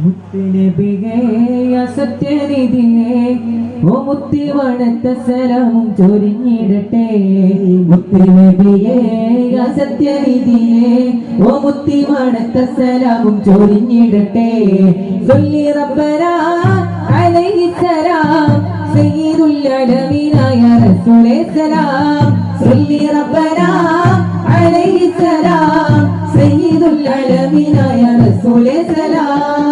മുത്തുനബിയേ സത്യനിധിയേ ഓ മുത്തി വണത്ത സലാമും ചൊരിഞ്ഞിടട്ടെ. മുത്തുനബിയേ സത്യനിധിയേ ഓ മുത്തി വണത്ത സലാമും ചൊരിഞ്ഞിടട്ടെ. സൊല്ലി റബ്ബനാ അലൈഹി സലാം സയ്യിദുൽ അലമീനായ റസൂലേ സലാം സൊല്ലി റബ്ബനാ അലൈഹി സലാം സയ്യിദുൽ അലമീനായ റസൂലേ സലാം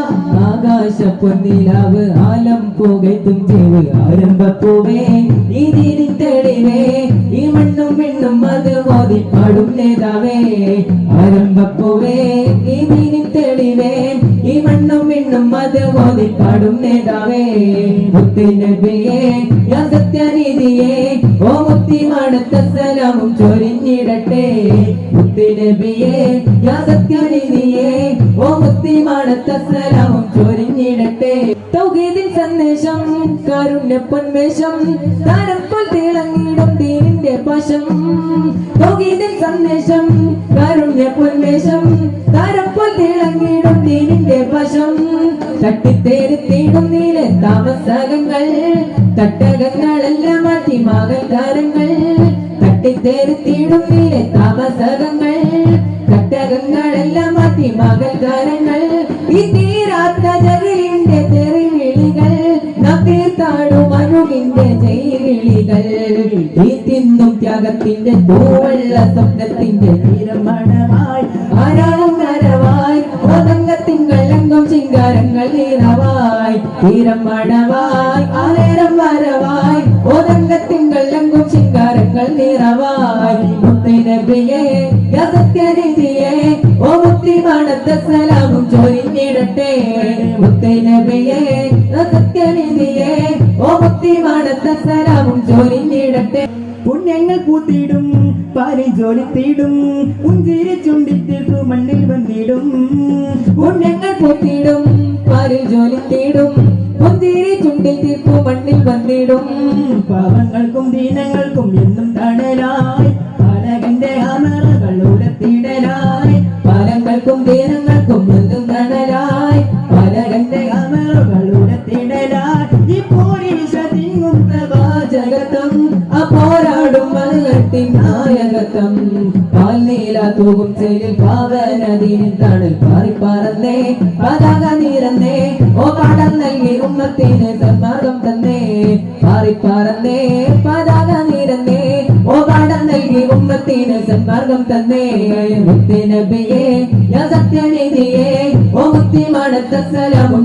ആകാശ പൊന്നിലാവ് ആലം പുകഴ്ത്തും ചെവ്. ആരംഭപ്പൂവേ ഇതിനി തെളിവേ ഈ മണ്ണും പെണ്ണും അത് ഓതി പാടും നേതാവേ. ആരംഭപ്പൂവേ ഇതിനി തെളിവേ ഈ മണ്ണും പെണ്ണും അത് ഓതി പാടും നേതാവേ. മുത്തുനബിയേ യാ സത്യനിധിയേ ഓ മുത്തി മണത്ത സലാമും ചൊരിഞ്ഞിടട്ടെ. മുത്തുനബിയേ യാ സത്യനിധിയേ ഓ മുത്തി മണത്ത സലാമും ചൊരിഞ്ഞിടട്ടെ തൗഹീദിൻ സന്ദേശം കാരുണ്യ പൊന്മേഷം താരം പോൽ തിളങ്ങിടും ദീനിന്റെ പശം. തൗഹീദിൻ സന്ദേശം കാരുണ്യ പൊന്മേഷം താരം പോൽ തിളങ്ങിടും ദീനിന്റെ പശം. തട്ടിത്തേരുത്തിടും നീല താമസകങ്ങൾ തട്ടകങ്ങളെല്ലാം മാറ്റി മകൾക്കാരങ്ങൾ തട്ടിത്തേരുത്തിടും നീല താമസകങ്ങൾ തട്ടകങ്ങളെല്ലാം മാറ്റി മകൾക്കാരങ്ങൾ ഈ തീരാത്ത അഴുകിന്റെ ജൈവിളികൾ ഈ തിന്നും ത്യാഗത്തിന്റെ തൂവള്ള സ്വപ്നത്തിന്റെ തീരമണമായി ആരാളും നരവായി ചിങ്കാരങ്ങൾ നീറവായി. തീരം മണവായി ആനേരം വരവായി. ഓതങ്കത്തിങ്കൾ അംഗം ചിങ്കാരങ്ങൾ നീറവായി. മുത്തനബിയേ സത്യനിധിയേ ഓ മുത്തി മണത്ത സലാമും ചൊരിഞ്ഞിടട്ടെ. മുത്തനബിയേ സത്യനിധിയേ ഓ മുത്തി മണത്ത സലാമും ചൊരിഞ്ഞിടട്ടെ പുണ്യങ്ങൾ കൂത്തിയിടും പാരി ജോലിത്തിയിടും പുഞ്ചിരി ചുണ്ടിത്തിട്ടു മണ്ണിൽ വന്നിടും. പുണ്യങ്ങൾ പൂത്തിടും പാരിൽ ജോലി തേടും പുന്തിരി മണ്ണിൽ വന്നിടും. പാവങ്ങൾക്കും ദീനങ്ങൾക്കും എന്നും തണലായി പാലകന്റെ അമറകളുടെ തിടലായി പാലങ്ങൾക്കും തീരങ്ങൾക്കും പാൽനീല തൂകും ചേലിൽ പാവനദീനിൻ തണൽ പാറി പറന്നേ പതാക നീരന്നേ ഓ പാടം നൽകി ഉമ്മത്തിന് സന്മാർഗം തന്നേ പാറി പറന്നേ പതാക നീരന്നേ ഓ പാടം നൽകി ഉമ്മത്തിന് സന്മാർഗം തന്നേ. മുത്തിനബിയേ യാ സത്യനിധിയേ ഓ മുത്തി മണത്ത സലാമും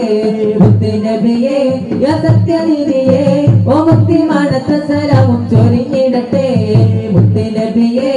നേതാവേ സത്യനിധിയെ ഓ മുത്തി മാനത്ത സലാമും ചൊരിഞ്ഞിടട്ടെ. മുത്തിനബിയേ